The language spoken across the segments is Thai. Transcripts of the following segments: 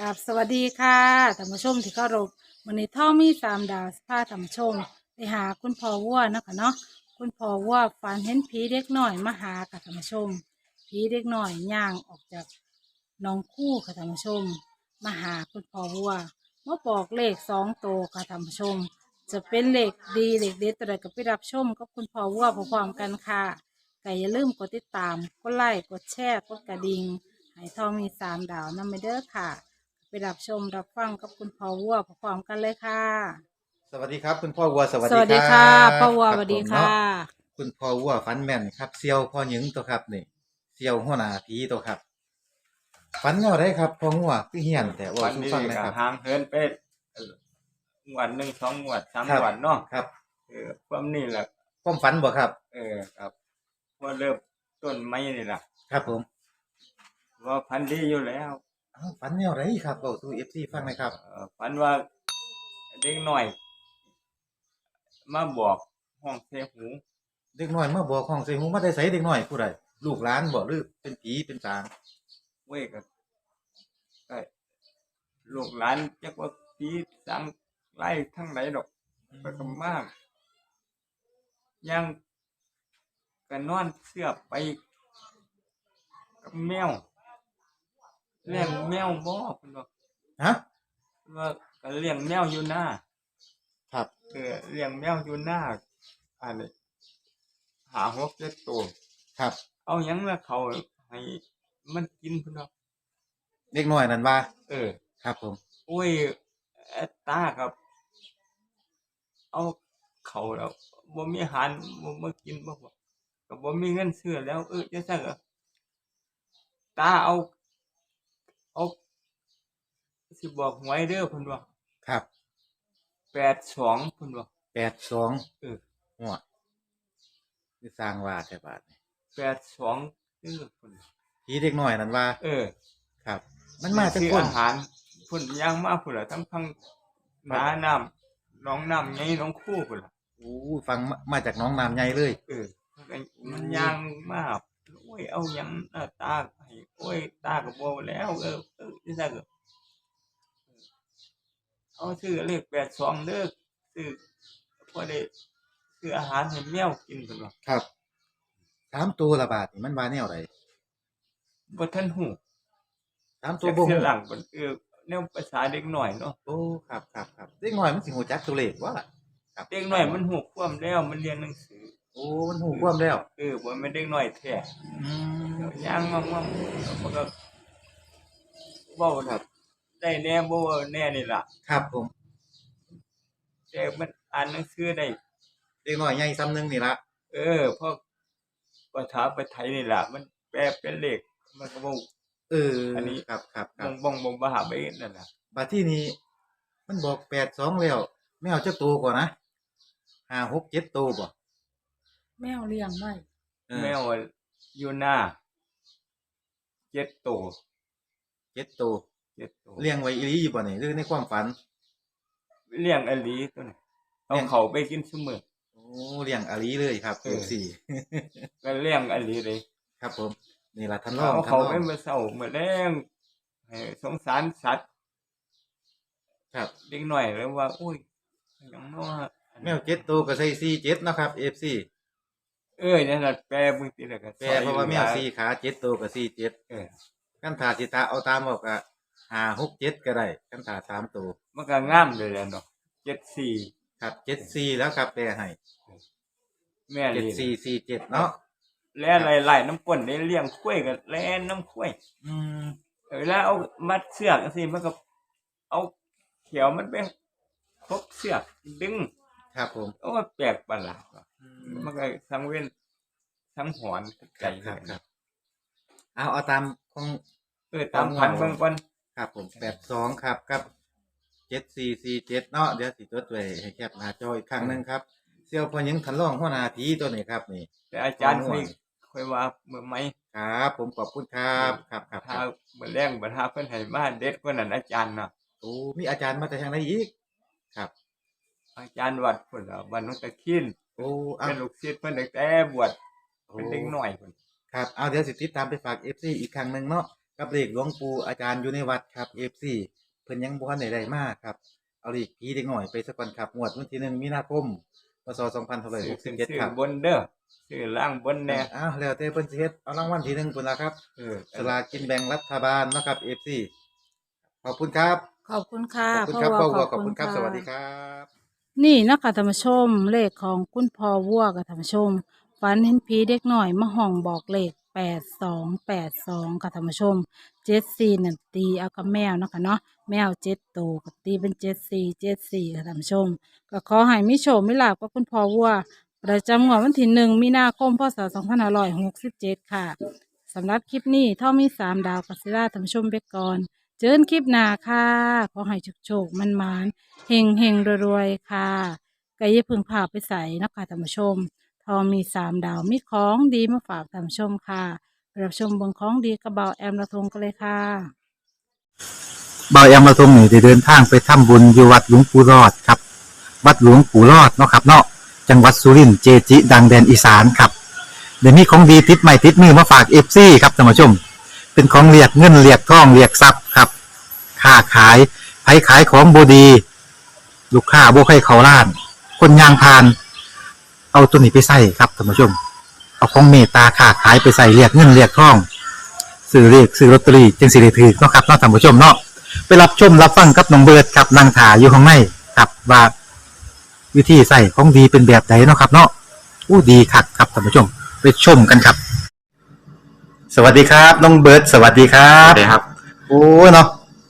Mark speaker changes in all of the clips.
Speaker 1: กับสวัสดีค่ะท่านผู้ชมที่เคารพวันนี้ท่อมีสามดาวพาท่านผู้ชมไปหาคุณพ่อวัวนะคะเนาะคุณพ่อวัวฝันเห็นผีเด็กหน่อยมาหาค่ะท่านผู้ชมผีเด็กหน่อยย่างออกจากหน้องคู่ค่ะท่านผู้ชมมาหาคุณพ่อวัวมาบอกเลขสองโตค่ะท่านผู้ชม จะเป็นเลขดีเลขเด็ดอะไรก็ไปรับชมกับคุณพ่อวัวพร้อมๆกันค่ะแต่อย่าลืมกดติดตามกดไลค์กดแชร์กดกระดิ่งให้ท่อมีสามดาวนำไปเด้อค่ะ ไปรับชมรับฟังกับคุณพ่อวัวพร้อมๆกันเลยค่ะ
Speaker 2: สวัสดีครับ คุณพ่อวัวสวัส
Speaker 1: ส
Speaker 2: ดี
Speaker 1: วัสดี
Speaker 2: รับ
Speaker 1: ค่ะพ่อวัว
Speaker 2: รับ
Speaker 1: สวัสดี
Speaker 2: ผม
Speaker 1: ค่ะ
Speaker 2: เนาคุณพ่อวัวฟันแม่นครับเซียวพ่อหญิงตัวครับนี่เซียวหัวหน้าผีตัวครับฟันแนวได้ครับพ่อวัวคือเฮียนแต่ว่า
Speaker 3: วัน
Speaker 2: สู้
Speaker 3: นี้
Speaker 2: ฟังนะ
Speaker 3: ก็
Speaker 2: ครับ
Speaker 3: ห่างเหินไปเอ่อหวันหนึ่งสองหวดสาม
Speaker 2: ครับ
Speaker 3: หวันเนาะ
Speaker 2: ครับ
Speaker 3: เออความนี่แหละ
Speaker 2: ความฝันบ่ครับ
Speaker 3: เออครับว่าเริ่มต้นไม้นี่แหละ
Speaker 2: ครับผม
Speaker 3: ว่าพันธุ์ดีอยู่แล้ว
Speaker 2: เอ้าฝันแนวไรครับเบาสู่เอฟซีฟังหนะครับ
Speaker 3: เออพันว่าเด็กหน่อย มาบอกห้องเซหู
Speaker 2: เด็กน้อยเมื่อบอกของใส่หูมาได้ใส่เด็กน้อยผู้ใดลูกหลานบ่หรือเป็นผีเป็นสาง
Speaker 3: เว้ยก็ก็ลูกหลานจักว่าปีสังไล่ทั้งไหนดอกไปกันมาก ยังก็นอนเสื้อไปกับแมว เลี้ยงแมวบ่เพิ่นว่า
Speaker 2: ฮะ
Speaker 3: เพิ่นว่าก็เลี้ยงแมวอยู่หน้า
Speaker 2: ครับ
Speaker 3: เออเลี้ยงแมวอยู่หน้าอันนี้หาหัวเจ็ดตัว
Speaker 2: ครับ
Speaker 3: เอาหยังละเขาให้มันกินเพิ่นว่า
Speaker 2: เด็กน้อยนั่นว่า
Speaker 3: เออ
Speaker 2: ครับผม
Speaker 3: โอ้ยแอดตาครับ เอาเขาแล้วบ่มีอาหารบ่มากินบ่บ่ก็บ่มีเงินซื้อแล้ว เออจังซั่นก็ตาเอาเอา สิบอกหวยเด้อเพิ่นว่า
Speaker 2: ครับ
Speaker 3: 82เพิ่นว่า
Speaker 2: แปดสอง
Speaker 3: เออ
Speaker 2: หัวคือสร้างว่าแต่บาทนี่
Speaker 3: 82เด้อเพิ่นว่า
Speaker 2: ผีเด็กน้อยนั่นว่า
Speaker 3: เออ
Speaker 2: ครับ มันมาจาก
Speaker 3: ซื้อ
Speaker 2: คน
Speaker 3: อาหารเพิ่นย่างมาพุ่นล่ะทั้งทั้งนาน้ำน้องน้ำใหญ่น้องคู่พุ่นล่ะ
Speaker 2: โอ้ฟังมามาจากน้องน้ำใหญ่เลย
Speaker 3: เออมันยังมากโอ้ยเอาหยังหน้าตาให้โอ้ยตาก็บ่แล้ว เออเออจังซั่นก็ เอาซื้อเลข82เด้อซื้อพอได้ซื้ออาหารให้แมวกินพุ่นว่า
Speaker 2: ครับถามตัวละบาทนี่มันว่าแนวไหน
Speaker 3: บ่ทันฮู้
Speaker 2: ถามตั
Speaker 3: ตัวว
Speaker 2: บ่
Speaker 3: บ่
Speaker 2: ฮู้
Speaker 3: หลังเพิ่นเออแนวภาษาเด็กน้อยเนาะ
Speaker 2: โอ้ครับครับครับเด็กน้อยมันสิฮู้จักตัวเลขว่าล่ะครับ
Speaker 3: เด็กน้อยมันฮู้ความแล้วมันเรียนหนังสือ
Speaker 2: โอ้มันฮู้ความแล้ว
Speaker 3: เออบ่แม่นเด็กน้อยแท้
Speaker 2: อืม
Speaker 3: ย่างมามามันก็เว้าครับ ได้แน่บ่เว้าแน่นี่ล่ะ
Speaker 2: ครับผม
Speaker 3: แต่มันอ่านหนังสือได้
Speaker 2: เด็กน้อยใหญ่ซ้ำหนึงนี่ละ
Speaker 3: เออเพราะภาษาไปไทยนี่แหละมันแปลเป็นเลขมันก็บ่ง
Speaker 2: เอออน
Speaker 3: นี้
Speaker 2: ครับครับครับ
Speaker 3: บ่งบ่งบ่หาไปนั่นน่ะ
Speaker 2: บัดที่นี้มันบอก82แล้วแมวจักตัวก่อนนะ5 6 7ตัวบ่
Speaker 1: แมวเลี้ยงไว้
Speaker 2: เออ
Speaker 3: แมวอยู่หน้าเจ็ดตัว
Speaker 2: เจ็ดตัว
Speaker 3: เจ็ดตัว
Speaker 2: เลี้ยงไว้อีหลีอยู่บ่นี่หรือในความฝัน
Speaker 3: เลี้ยงอลีตัวนี้เอา
Speaker 2: เลี้ยง
Speaker 3: เขาไปกินซุมื้อ
Speaker 2: โอ้เลี้ยงอาลีเลยครับ
Speaker 3: เออ
Speaker 2: สี่
Speaker 3: ก็เลี้ยงอลีเลย
Speaker 2: ครับผมนี่ล่ะท่านรอง
Speaker 3: เอา
Speaker 2: ท่าน
Speaker 3: เขา
Speaker 2: รอ
Speaker 3: ไป
Speaker 2: ง
Speaker 3: มื้อเช้ามื้อแรงให้สงสารสัตว์
Speaker 2: ครับ
Speaker 3: เด็กน้อยเลยว่า อุ้ยหยังเนาะ
Speaker 2: แมวเจ็ดตัวก็ใส่สี่เจ็ดเนาะครับ FC
Speaker 3: เอ้ยนั่นน่ะแปลมึงติแล้วก็
Speaker 2: แปลเพราะว่าแมวสี่ขาเจ็ดตัวก็สี่เจ็ด
Speaker 3: เออ
Speaker 2: กันถาสิตาเอาตามบอกก็ ห้าหกเจ็ดก็ได้กันถาสามตัว
Speaker 3: มันก็งามเลยแหละเนาะ74
Speaker 2: ครับเจ็ดสี่แล้วครับแปลให้
Speaker 3: แม่
Speaker 2: เจ็ด
Speaker 3: ลี
Speaker 2: สี่สี่เจ็ดเนาะ
Speaker 3: แล่ไหลๆน้ำก้นได้เลี้ยงข้วยกับแล่น้ำข้วย
Speaker 2: อืม
Speaker 3: เออแล้วเอามัดเสือกจังซี่มันก็ เอาเขียวมันไปครบเสือกดึง
Speaker 2: ครับผม
Speaker 3: โอ้ยแปลกประหลาดว่ะมันก็สังเวียนสังหอนใจ
Speaker 2: ครับ
Speaker 3: เลย
Speaker 2: ครับเอาเอาตามของ
Speaker 3: เออตามพันเบิ่งก่อน
Speaker 2: ครับผมแปดสองครับครับเจ็ดสี่สี่เจ็ดเนาะเดี๋ยวสิจดไว้ให้แคบหน้าจออีกครั้งหนึ่งครับเสี่ยวพอยิงทันร่องหัวหน้าผีตัวนี้ครับนี่
Speaker 3: แต่อาจารย์
Speaker 2: อ๋อ
Speaker 3: ค่อยค่อยว่าเมื่อไหม
Speaker 2: ครับ ผมขอบคุณครับครับครับค
Speaker 3: ถ้า
Speaker 2: รับ
Speaker 3: เมื่อแรงบ่ถ้าเพิ่นให้มาเด็ดกว่านั้นอาจารย์น่ะ
Speaker 2: โอ้มีอาจารย์มาแต่ทางไหนอีก ครับ
Speaker 3: อาจารย์วัดเพิ่นน่ะวันนนตะคิน
Speaker 2: โอ้เอา
Speaker 3: เป็นลูกศิษย์เพิ่นตั้งแต่บวชเป็นเด็กน้อยเพิ่น
Speaker 2: ครับเอาเดี๋ยวสิติดตามไปฝากเอฟซีอีกครั้งหนึ่งเนาะ
Speaker 4: กับเลขหลวงปู่อาจารย์อยู่ในวัดครับ FC เพิ่นยังบ่ทันได้ได้มาครับ เอาเลขผีเด็กหน่อยไปสักก่อนครับงวดวันที่หนึ่งมีนาคมพศ
Speaker 3: ซื้อ
Speaker 4: 2567ครับ
Speaker 3: บนเด้อซื้อล่างบนแน่
Speaker 4: อ้าวแล้วแต่เพิ่นสิเฮ็ดเอารางวัลที่หนึ่งพุ่นล่ะครับ
Speaker 3: เออ
Speaker 4: สลากกินแบ่งรัฐบาลเนาะครับ FC ขอบคุณครับ
Speaker 1: ขอบคุณค่ะ
Speaker 4: ขอบคุณครับพ่อวัวขอบคุณครับะสวัสดีครับ
Speaker 1: นี่นะคะธรรมชมเลขของคุณพ่อวัวกับธรรมชมฝันเห็นผีเด็กหน่อยมาห้องบอกเลข แปดสองแปดสองกับธรรมชมเจ็ดสี่นั่นตีเอากับแมวเนาะคะเนาะแมวเจ็ดตัวก็ตีเป็นเจ็ดสี่เจ็ดสี่ค่ะธรรมชม ก็ขอให้มิโชคมิลาบกับคุณพ่อวัวประจำงวดวันที่หนึ่งมีนาคมพศสองพันห้าร้อยหกสิบเจ็ดค่ะสำหรับคลิปนี้เท่ามีสามดาวกัสิล่าธรรมชมไปก่อนเจอกันคลิปหน้าค่ะขอให้โชคๆมันมานเฮงเฮงรวยๆค่ะก็อย่าเพึ่งพาไปใส่นะคะท่านผู้ชม องมีสามดาวมีของดีมาฝากท่านชมค่ะรับชมเบนของดีกระเบาแอมละทงกันเลยค่ะ
Speaker 2: บายอมาตย์ทรงนี่ได้เดินทางไปทำบุญอยู่วัดหลวงปู่รอดครับ วัดหลวงปู่รอดเนาะครับเนาะจังหวัดสุรินทร์เจจิ ดังแดนอีสานครับเดี๋ยวนี้ของดีติดใหม่ติดมือมาฝากเอฟซีครับท่านผู้ชม เป็นของเรียกเงินเรียกทองเรียกทรัพย์ครับค้าขายไผขายของบดี ลูกค้าบ่ให้เขาล้าน คนยางพาน เอาตัวนี้ไปใส่ครับท่านผู้ชม เอาของเมตตาค้าขายไปใส่เรียกเงินเรียกทองซื้อเรียกซื้อลอตเตอรี่จึงสิได้ถือเนาะครับเนาะท่านผู้ชมเนาะไปรับชมรับฟังกับน้องเบิร์ดครับนางถาอยู่ข้างในครับว่าวิธีใส่ของดีเป็นแบบไหนเนาะครับเนาะอู้ดีคักครับท่านผู้ชม ไปชมกันครับ สวัสดีครับน้องเบิร์ดสวัสดีครั
Speaker 5: ครับบเลยครับ
Speaker 2: โอ้เนาะ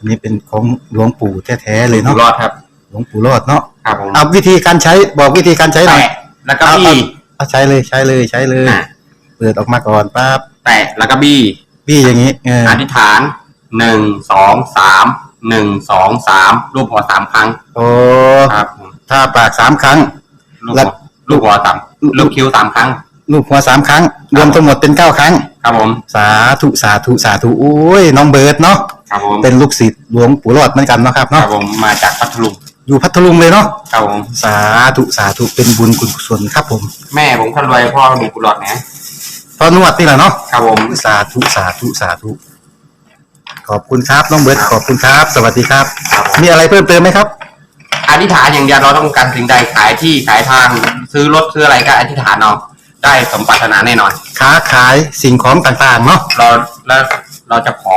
Speaker 2: อันนี้เป็นของหลวงปู่แท้ๆเลย
Speaker 5: อยู่
Speaker 2: เนาะ
Speaker 5: รอดครับ
Speaker 2: หลวงปู่รอดเนาะ
Speaker 5: ครับผม
Speaker 2: เอาวิธีการใช้บอกวิธีการใช้หน่อย
Speaker 5: แตะแล้วก็บี้
Speaker 2: เอาใช้เลยใช้เลยใช้เลย
Speaker 5: อะ
Speaker 2: เปิดออกมาก่อนปั๊บ
Speaker 5: แตะแล้วก็บี้
Speaker 2: พี่อย่างนี้เออ
Speaker 5: อธิษฐานหนึ่งสองสามหนึ่งสองสามรูปหัวสามครั้ง
Speaker 2: โอ้
Speaker 5: ครับผม
Speaker 2: ถ้าปากสามครั้ง
Speaker 5: ลูก
Speaker 2: แล้
Speaker 5: หั
Speaker 2: ว
Speaker 5: วลูกหัวสามลูกคิ้วสามครั้ง
Speaker 2: ลูกหัวสามครั้ง รวมทั้งหมดเป็นเก้าครั้ง
Speaker 5: ครับผม
Speaker 2: สาธุสาธุสาธุโอ้ยน้องเบิร์ดเนาะ
Speaker 5: ครับผม
Speaker 2: เป็นลูกศิษย์หลวงปู่รอดเหมือนกันเนาะครับ
Speaker 5: ครับ
Speaker 2: เนาะ
Speaker 5: ผมมาจากพัทลุง
Speaker 2: อยู่พัทลุงเลยเนาะ
Speaker 5: ครับผม
Speaker 2: สาธุสาธุเป็นบุญคุณกุศลครับผม
Speaker 5: แม่ผมคนรวยพ่อมีกุหลาบนะ
Speaker 2: ตอนนวดนี่แหละเนาะ
Speaker 5: ครับผม
Speaker 2: สาธุสาธุสาธุขอบคุณครับน้องเบิร์ดขอบคุณครับ สวัสดีครับ
Speaker 5: ครับผม
Speaker 2: มีอะไรเพิ่มเติมไหมครับ
Speaker 5: อธิษฐานอย่างเดียวเราต้องการสิ่งใดขายที่ขายทางซื้อรถซื้ออะไรก็อธิษฐานเอาได้สมปรารถนาแน่นอน
Speaker 2: ค้าขายสิ่งของต่างๆเนาะ
Speaker 5: เราแล้วเราจะขอ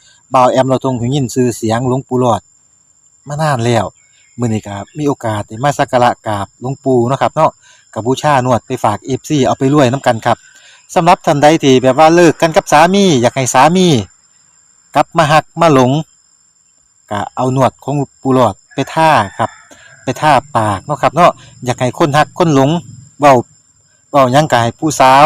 Speaker 2: บ่าวแอมเราทรงหูยินชื่อเสียงหลวงปู่หลอดมานานแล้วมื้อนี้ก็มีโอกาสได้มาสักการะกราบหลวงปู่เนาะครับเนาะกับบูชานวดไปฝาก FC เอาไปรวยนํกันครับสำหรับท่านใดที่แบบว่าเลิกกันกับสามี อยากให้สามีกลับมาหักมาหลงก็เอาหนวดของปูหลอดไปท่าครับ ไปท่าปากเนาะครับเนาะอยากให้คนหักคนหลงเบาเบายังกายผู้สาว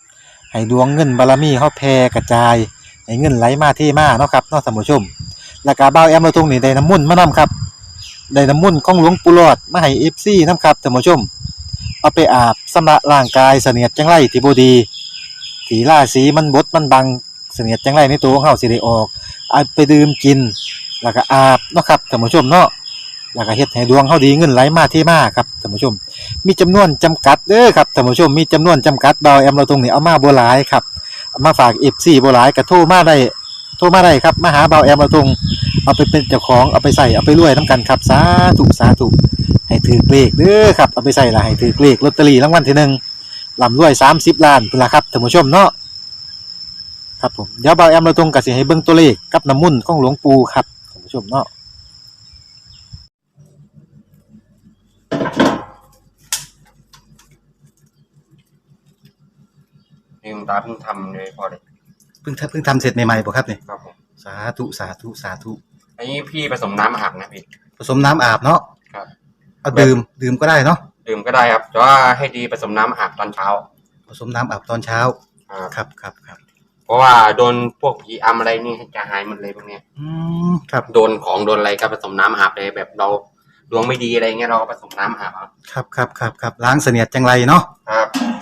Speaker 2: ให้ดวงเงินบารมีเฮาแผ่กระจายให้เงินไหลมาเทมาเนาะครับเนาะท่านผู้ชม แล้วก็บ่าวแอมเราตรงนี้ได้น้ำมุ่นมานํครับได้น้ำมุ่นของหลวงปู่หลอดมาให้ FC นํครับท่านผู้ชม เอาไปอาบสำระร่างกายเสนียดจังไรที่บ่ดีที่ราศีมันบดมันบังเสนียดจังไรในตัวของเฮาสิได้ออกเอาไปดื่มกิน แล้วก็อาบเนาะครับท่านผู้ชมเนาะ แล้วก็เฮ็ดให้ดวงเขาดีเงินไหลมาเทมาครับท่านผู้ชม มีจำนวนจำกัดเด้อครับท่านผู้ชมมีจำนวนจำกัดเบาแอมเราตรงนี้เอามาบ่หลายครับเอามาฝาก FC บ่หลายก็โทรมาได้โทรมาได้ครับมาหาเบาแอมเราตรงเอาไปเป็นเจ้าของเอาไปใส่เอาไปรวยนํกันครับสาธุสาธุให้ถือเลขเด้อครับเอาไปใส่ละให้ถือเลขลอตเตอรี่รางวัลที่หนึ่งลำรวย 30 ล้านพุ่นละครับท่านผู้ชมเนาะครับผมเดี๋ยวเบาแอมเราตรงก็สิให้เบิ่งตัวเลขกับน้ำมุ่นของหลวงปู่ครับท่านผู้ชมเนาะ
Speaker 5: นี่คุณ ตาเพิ่งทำเลยพอเลย
Speaker 2: เพิ่งทำเพิ่งทำเสร็จใหม่ๆป่ะครับเนี่ย
Speaker 5: ครับผม
Speaker 2: สาธุสาธุสาธุ
Speaker 5: อันนี้พี่ผสมน้ำอาบนะพี่
Speaker 2: ผสมน้ำอาบเนาะ
Speaker 5: ครับ
Speaker 2: เอาดื่มดื่มก็ได้เนาะ
Speaker 5: ดื่มก็ได้ครับแต่ว่าให้ดีผสมน้ำอาบตอนเช้า
Speaker 2: ผสมน้ำอาบตอนเช้า
Speaker 5: ครับ
Speaker 2: ครับครับครับ
Speaker 5: เพราะว่าโดนพวกผีอำอะไรนี่จะหายหมดเลยพวกเนี้ย
Speaker 2: อืมครับ
Speaker 5: โดนของโดนอะไรก็ผสมน้ำอาบเลยแบบเราดวงไม่ดีอะไรเงี้ยเราก็ผสมน้ำอาบเอา
Speaker 2: ครับครับครับครับล้างเสนียดจังไรเนาะ
Speaker 5: ครับ
Speaker 2: ส